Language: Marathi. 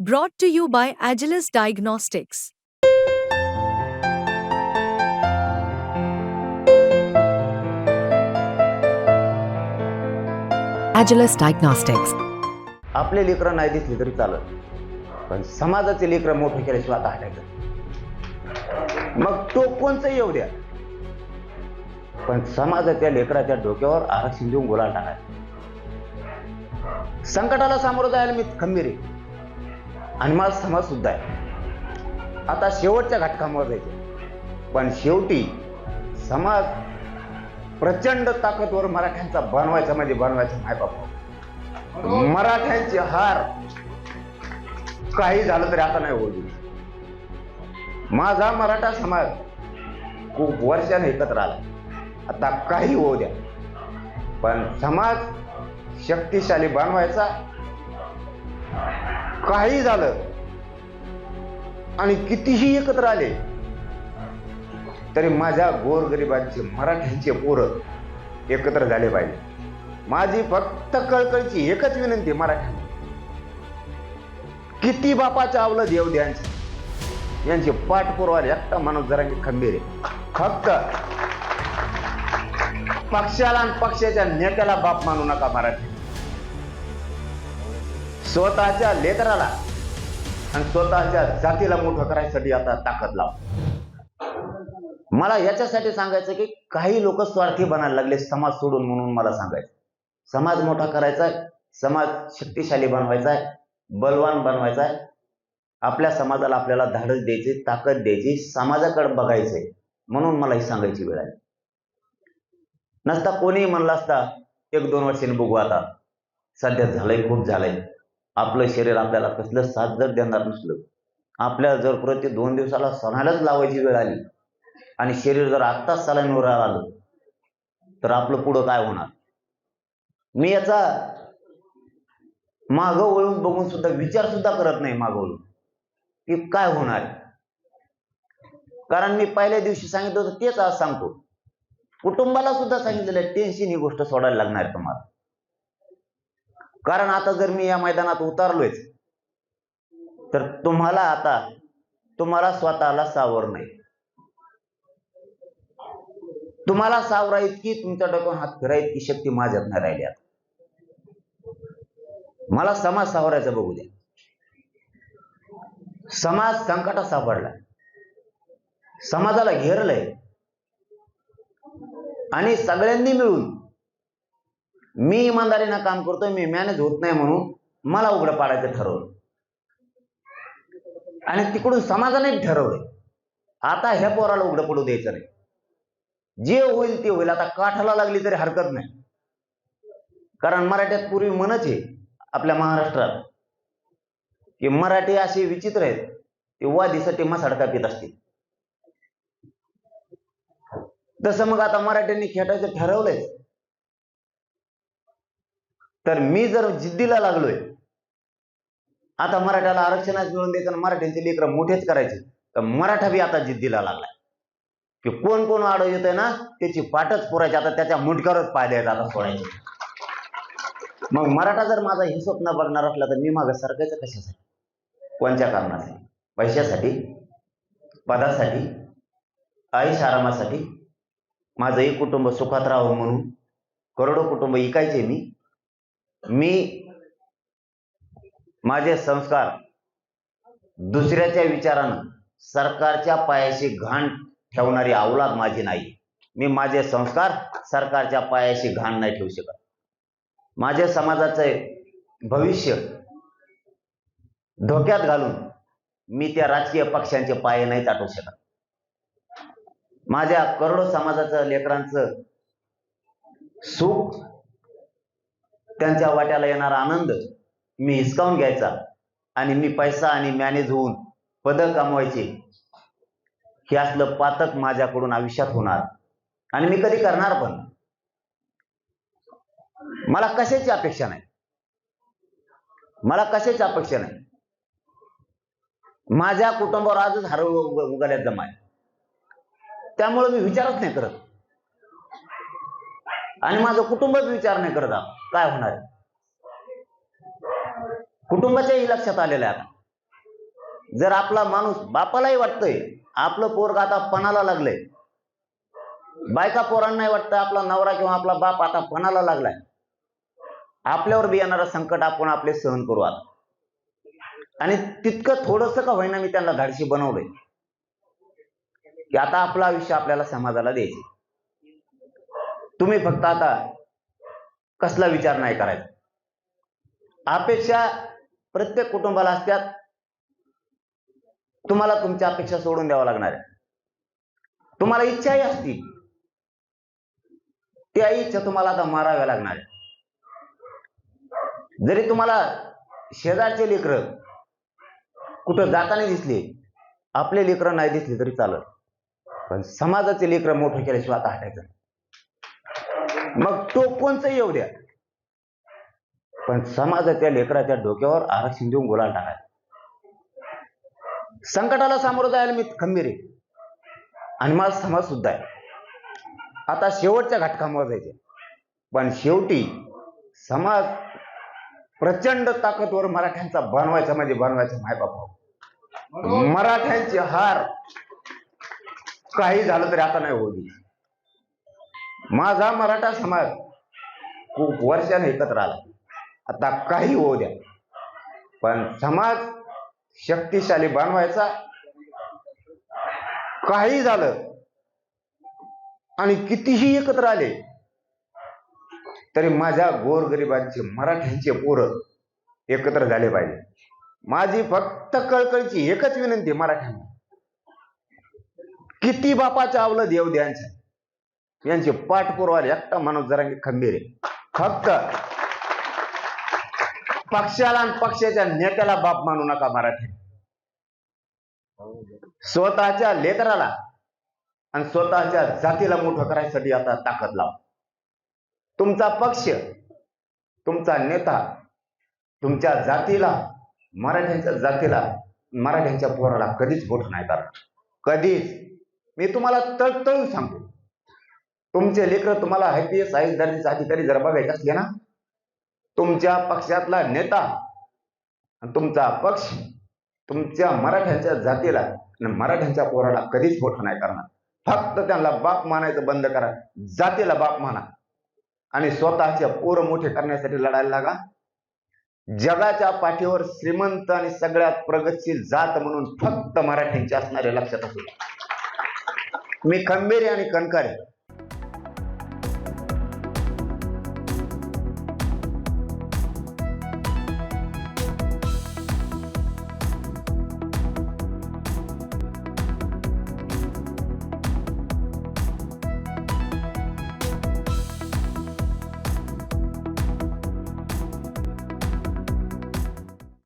Brought to you by Agilis Diagnostics. Agilis Diagnostics. आपले लेकरं नाही दिसले तरी चालत पण समाजाचे लेकरं मोठे केल्याशिवाय आता हटायचं मग तो कोणचं येऊ द्या? पण समाजाच्या लेकराच्या डोक्यावर आरक्षण देऊन गुलाल टाकायचं. संकटाला सामोरं जायला मी खंबीर आहे. आणि माझा समाज सुद्धा आहे. आता शेवटच्या घटकांवर जायचे. पण शेवटी समाज प्रचंड ताकदवर मराठ्यांचा बनवायचा म्हणजे बनवायचा माय बाप मराठ्यांची हार काही झालं तरी आता नाही होईल माझा मराठा समाज खूप वर्षाने एकत्र आला. आता काही होऊ द्या. पण समाज शक्तिशाली बनवायचा. काही झालं आणि कितीही एकत्र आले तरी माझ्या गोरगरिबांचे मराठ्यांचे पोरं एकत्र झाले पाहिजे. माझी फक्त कळकळची एकच विनंती मराठी मराठ्यांना. किती बापाच्या आवलं देव द्यांचे. यांचे पाठ एकटा माणूस जरा की खंबीर आहे. फक्त पक्षाला आणि पक्षाच्या नेत्याला बाप मानू नका मराठी. स्वतःच्या लेकराला आणि स्वतःच्या जातीला मोठं करायसाठी आता ताकद लाव. मला याच्यासाठी सांगायचं की काही लोक स्वार्थी बनायला लागले समाज सोडून म्हणून मला सांगायचं. समाज मोठा करायचा आहे समाज शक्तिशाली बनवायचा आहे बलवान बनवायचा. आहे आपल्या समाजाला आपल्याला धाडस द्यायची ताकद द्यायची समाजाकडे बघायचंय म्हणून मला ही सांगायची वेळ आहे नसता कोणीही म्हणला असता एक दोन वर्षांनी बघू आता. सध्या झालंय खूप झालंय. आपलं शरीर आपल्याला कसलं साथ जर देणार नसलं आपल्या जर प्रति दोन दिवसाला सणालाच लावायची वेळ आली आणि शरीर जर आत्ताच सलामीवर आलं तर आपलं पुढं काय होणार? मी याचा माग वळून बघून सुद्धा विचार सुद्धा करत नाही माग वळून. की काय होणार? कारण मी पहिल्या दिवशी सांगितलं होतं तेच आज सांगतो. कुटुंबाला सुद्धा सांगितलेलं टेन्शन ही गोष्ट सोडायला लागणार आहे तुम्हाला. कारण आता जर मी या मैदानात उतारलोयच तर तुम्हाला आता तुम्हाला स्वतःला सावर नाही. तुम्हाला सावरा इतकी तुमच्या डोक्यावर हात फिरा इतकी शक्ती माझ्यात नाही राहिली आता. मला समाज सावरायचा बघू द्या. समाज संकटात सापडला. समाजाला घेरलंय. आणि सगळ्यांनी मिळून मी इमानदारीनं काम करतोय मी मॅनेज होत नाही म्हणून मला उघडं पाडायचं ठरवलं. आणि तिकडून समाजाने ठरवलंय. आता ह्या पोराला उघडं पडू द्यायचं नाही. जे होईल ते होईल. आता काठाला लागली तरी हरकत नाही. कारण मराठ्यात पूर्वी म्हणच आहे आपल्या महाराष्ट्रात. की मराठी असे विचित्र आहेत ते वादीसाठी मसाडका पित असतील. तसं मग आता मराठ्यांनी खेटायचं ठरवलंय. तर मी जर जिद्दीला लागलोय आता मराठ्याला आरक्षणच मिळून द्यायचं आणि मराठ्यांचे लेकर मोठेच करायचे तर मराठा बी आता जिद्दीला लागलाय. की कोण कोण आड येतोय ना त्याची पाठच पुरायची आता त्याच्या मुंडक्यावरच पाय आता सोडायचे मग मराठा जर माझा हे स्वप्न बघणार असला तर मी मागं सरकायचं कशासाठी? कोणत्या कारणासाठी? पैशासाठी? पदासाठी? आयुष आरामासाठी? माझं एक कुटुंब सुखात राहावं म्हणून? करोडो कुटुंब इकायचे मी मी माझे संस्कार दुसऱ्याच्या विचारानं सरकारच्या पायाशी घाण ठेवणारी अवलाद माझी नाही. मी माझे संस्कार सरकारच्या पायाशी घाण नाही ठेवू शकत. माझ्या समाजाचे भविष्य धोक्यात घालून मी त्या राजकीय पक्षांचे पाय नाही चाटू शकत. माझ्या करोडो समाजाचं लेकरांचं सुख त्यांच्या वाट्याला येणारा आनंद मी हिसकावून घ्यायचा आणि मी पैसा आणि मॅनेज होऊन पदक कमवायचे. हे असलं पातक माझ्याकडून आयुष्यात होणार. आणि मी कधी करणार पण. मला कशाची अपेक्षा नाही. मला कशाची अपेक्षा नाही. माझ्या कुटुंबावर आजच हरव उगाल्यात जमाय. त्यामुळे मी विचारच नाही करत. आणि माझं कुटुंबच विचार नाही करत. आहोत. काय होणार आहे? कुटुंबाच्याही लक्षात आलेलं आहे आता. जर आपला माणूस बापालाही वाटतंय आपलं पोरग आता पणाला लागलंय. बायका पोरांनाही वाटतं आपला नवरा किंवा आपला बाप आता पणाला लागलाय. आपल्यावर बी येणारं संकट आपण आपले सहन करू आता. आणि तितकं थोडस का होईना मी त्यांना धाडशी बनवलंय? की आता आपलं आयुष्य आपल्याला समाजाला द्यायचे तुम्ही फक्त आता कसला विचार नाही करायचा. अपेक्षा प्रत्येक कुटुंबाला असतात. तुम्हाला तुमच्या अपेक्षा सोडून द्यावा लागणार आहे. तुम्हाला इच्छाही असतील. त्या इच्छा तुम्हाला आता माराव्या लागणार आहे जरी तुम्हाला शेजारचे लेकर कुठं जाताना दिसले आपले लेकरं नाही दिसले तरी चालत पण समाजाचे लेकरं मोठे केल्याशिवाय आता हटायचं नाही. तो कोणचं येऊ द्या पण समाजाच्या लेकराच्या डोक्यावर आरक्षण देऊन गुलाल टाकाय संकटाला सामोरं जायला मी खंबीर आहे. आणि माझा समाज सुद्धा आहे. आता शेवटच्या घटकांवर जायचे पण शेवटी समाज प्रचंड ताकदवर मराठ्यांचा बनवायचा म्हणजे बनवायचा माय बापा हो. मराठ्यांची हार काही झालं तरी आता नाही होती माझा मराठा समाज खूप वर्षाने एकत्र आला. आता काही होऊ द्या. पण समाज शक्तिशाली बनवायचा. काही झालं. आणि कितीही एकत्र आले तरी माझ्या गोरगरिबांचे मराठ्यांचे पोरं एकत्र झाले पाहिजे. माझी फक्त कळकळीची एकच विनंती मराठ्यांना. किती बापाच्या आवलं देव यांचे पाठपुरवाले एकटा माणूस जरा खंबीर आहे. फक्त पक्षाला आणि पक्षाच्या नेत्याला बाप मानू नका मराठी. स्वतःच्या लेकराला आणि स्वतःच्या जातीला मोठं करायसाठी आता ताकद लाव. तुमचा पक्ष तुमचा नेता तुमच्या जातीला मराठ्यांच्या जातीला मराठ्यांच्या पोराला कधीच बोट नाही करणार. कधीच. मी तुम्हाला तळतळून सांगतो. तुमचे लेकर तुम्हाला I P S P S I S दर्जाचे अधिकारी जर बघायचे असले ना तुमच्या पक्षातला नेता तुमचा पक्ष तुमच्या मराठ्यांच्या जातीला आणि मराठ्यांच्या पोराला कधीच मोठा नाही करणार. फक्त त्यांना बाप मानायचं बंद करा जातीला बाप माना आणि स्वतःचे पोर मोठे करण्यासाठी लढायला लागा. जगाच्या पाठीवर श्रीमंत आणि सगळ्यात प्रगतशील जात म्हणून फक्त मराठ्यांची असणारे लक्षात असू मी खंबेरी आणि कणकार आहे.